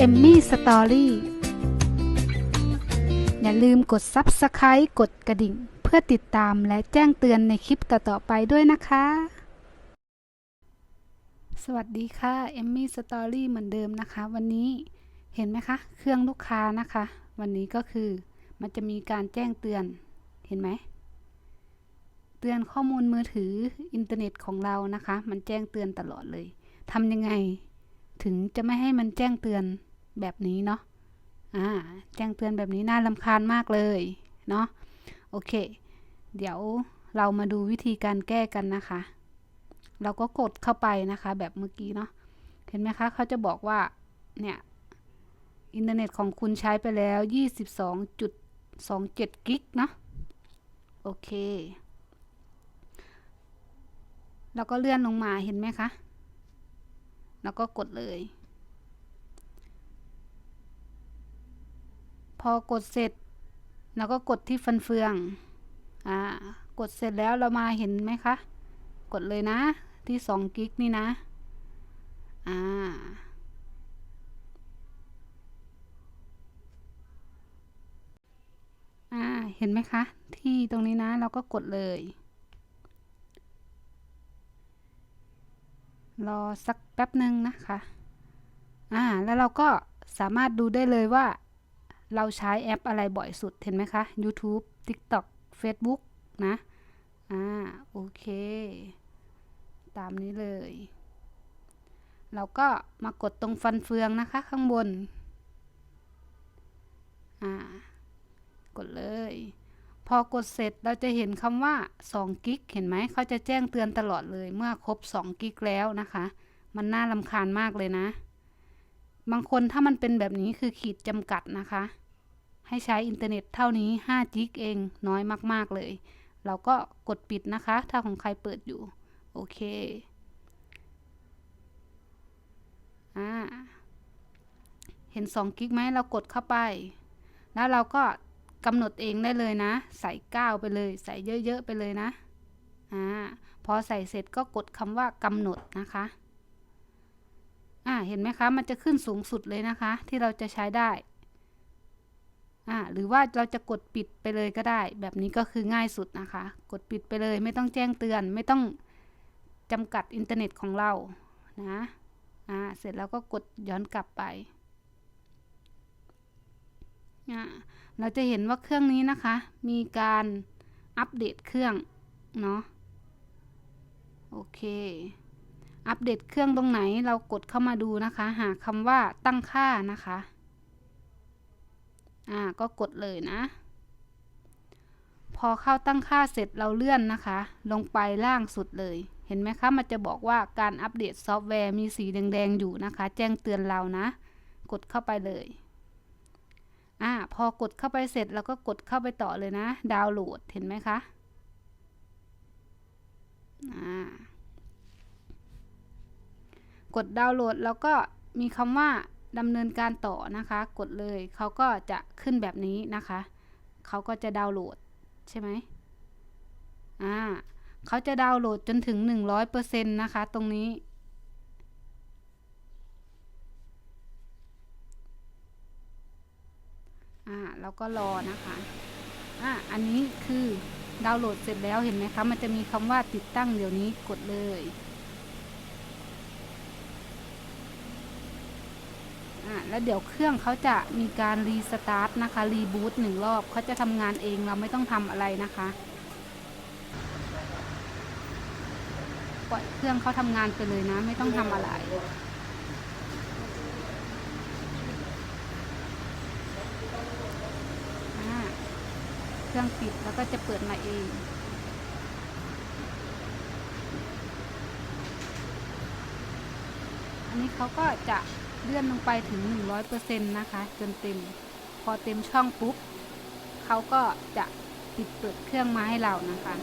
เอมมี่สตอรี่อย่าลืมกด Subscribe กดกระดิ่ง เพื่อติดตามและแจ้งเตือนในคลิปต่อ ๆ ไปด้วยนะคะ สวัสดีค่ะเอมมี่สตอรี่เหมือนเดิมนะคะ วันนี้เห็นไหมคะ เครื่องลูกค้านะคะ วันนี้ก็คือมันจะมีการแจ้งเตือนเห็นไหม เตือนข้อมูลมือถืออินเทอร์เน็ตของเรานะคะ มันแจ้งเตือนตลอดเลยทำยังไงถึงจะไม่ให้มันแจ้งเตือน แบบนี้เนาะอ่าแจ้งเตือนแบบนี้น่ารำคาญมากเลยเนาะโอเค เดี๋ยวเรามาดูวิธีการแก้กันนะคะ เราก็กดเข้าไปนะคะ แบบเมื่อกี้เนาะเห็นไหมคะเขาจะบอกว่าเนี่ยอินเทอร์เน็ตของคุณใช้ไปแล้ว 22.27 กิกเนาะโอเคแล้วก็เลื่อนลงมาเห็นไหมคะ แล้วก็กดเลย พอกดเสร็จแล้วก็กดที่ฟันเฟืองอ่ากดเสร็จแล้วเรามาเห็นไหมคะ กดเลยนะที่สองกิกนี่นะอ่าอ่าเห็นไหมคะ ที่ตรงนี้นะเราก็กดเลย รอสักแป๊บหนึ่งนะคะอ่าแล้วเราก็สามารถดูได้เลยว่า เราใช้แอปอะไรบ่อยสุดเห็นไหมคะ YouTube TikTok Facebook นะ อ่า โอเค ตามนี้เลย เราก็มากดตรงฟันเฟืองนะคะ ข้างบน อ่า กดเลย พอกดเสร็จเราจะเห็นคำว่า2กิกเห็นไหม เขาจะแจ้งเตือนตลอดเลย เมื่อครบ2กิกแล้วนะคะ มันน่าลำคาญมากเลยนะ บางคนถ้ามันเป็นแบบนี้คือขีดจำกัดนะคะ ให้ใช้อินเทอร์เน็ตเท่านี้5กิกเองน้อยมากๆเลย เราก็กดปิดนะคะ ถ้าของใครเปิดอยู่ โอเคอ่าเห็น2กิกไหมเรากดเข้าไป แล้วเราก็กำหนดเองได้เลยนะ ใส่9ไปเลย ใส่เยอะๆไปเลยนะอ่าพอใส่เสร็จก็กดคำว่ากำหนดนะคะ อ่าเห็นไหมคะ มันจะขึ้นสูงสุดเลยนะคะ ที่เราจะใช้ได้อ่าหรือว่าเราจะกดปิดไปเลยก็ได้ แบบนี้ก็คือง่ายสุดนะคะ กดปิดไปเลย ไม่ต้องแจ้งเตือน ไม่ต้องจำกัดอินเทอร์เน็ตของเรานะอ่าเสร็จแล้วก็กดย้อนกลับไปอ่าเราจะเห็นว่าเครื่องนี้นะคะ มีการอัปเดตเครื่อง เนาะโอเค อัปเดตเครื่องตรงไหนเรากดเข้ามาดูนะคะ หาคำว่าตั้งค่านะคะ อ่าก็กดเลยนะ พอเข้าตั้งค่าเสร็จเราเลื่อนนะคะ ลงไปล่างสุดเลย เห็นไหมคะ มันจะบอกว่าการอัปเดตซอฟต์แวร์มีสีแดงๆอยู่นะคะ แจ้งเตือนเรานะ กดเข้าไปเลยอ่าพอกดเข้าไปเสร็จเราก็กดเข้าไปต่อเลยนะ ดาวน์โหลดเห็นไหมคะอ่า กดดาวน์โหลด แล้วก็มีคำว่าดำเนินการต่อนะคะ กดเลยเขาก็จะขึ้นแบบนี้นะคะเขาก็จะดาวน์โหลดใช่ไหมอ่าเขาจะดาวน์โหลดจนถึง 100%นะคะ ตรงนี้ อ่าแล้วก็รอนะคะอ่าอันนี้คือดาวน์โหลดเสร็จแล้วเห็นไหมคะ มันจะมีคำว่าติดตั้งเดี๋ยวนี้กดเลย อ่าแล้วเดี๋ยวเครื่องเขาจะมีการรีสตาร์ทนะคะรีบูตหนึ่งรอบเขาจะทำงานเองเราไม่ต้องทำอะไรนะคะปล่อยเครื่องเขาทำงานไปเลยนะ ไม่ต้องทำอะไรเครื่องปิดแล้วก็จะเปิดมาเองอันนี้เขาก็จะ เลื่อนลงไปถึง 100%นะคะ จนเต็ม พอเต็มช่องปุ๊บเขาก็จะปิดเปิดเครื่องมาให้เรานะคะ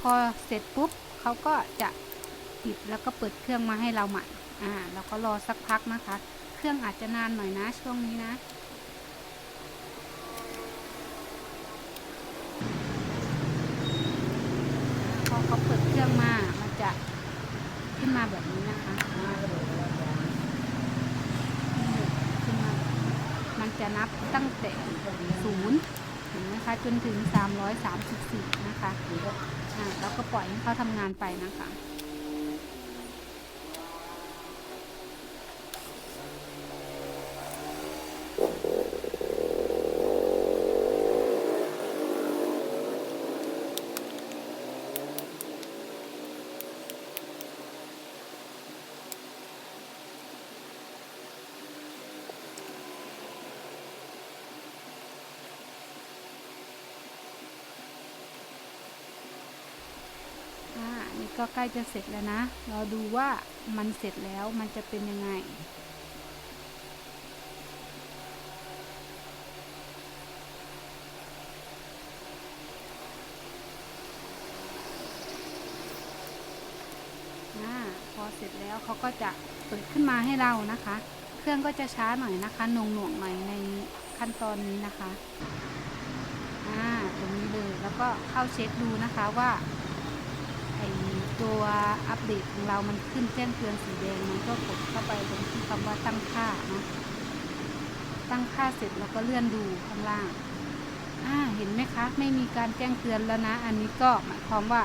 พอเสร็จปุ๊บเขาก็จะปิดแล้วก็เปิดเครื่องมาให้เราใหม่อ่าเราก็รอสักพักนะคะ เครื่องอาจจะนานหน่อยนะช่วงนี้นะพอเขาเปิดเครื่องมามันจะขึ้นมาแบบนี้นะคะขึ้นมามันจะนับตั้งแต่ศูนย์เห็นไหมคะจนถึง 334 นะคะ อ่าแล้วก็ปล่อยให้เขาทำงานไปนะคะ อ่านี่ ก็ใกล้จะเสร็จแล้วนะ เราดูว่ามันเสร็จแล้วมันจะเป็นยังไง พอเสร็จแล้วเขาก็จะเปิดขึ้นมาให้เรานะคะ เครื่องก็จะช้าหน่อยนะคะหน่วงหน่วงหน่อยในขั้นตอนนี้นะคะอ่าตรงนี้เลยแล้วก็เข้าเช็คดูนะคะว่าไอ ตัวอัปเดตของเรามันขึ้นแจ้งเตือนสีแดง มันก็กดเข้าไปตรงที่คำว่าตั้งค่าเนาะตั้งค่าเสร็จแล้วก็เลื่อนดูข้างล่างอ่าเห็นไหมคะ ไม่มีการแจ้งเตือนแล้วนะ อันนี้ก็หมายความว่า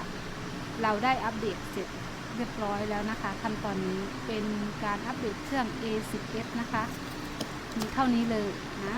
เราได้อัปเดตเสร็จเรียบร้อยแล้วนะคะ ขั้นตอนนี้เป็นการอัปเดตเครื่อง A10s นะคะ มีเท่านี้เลยนะ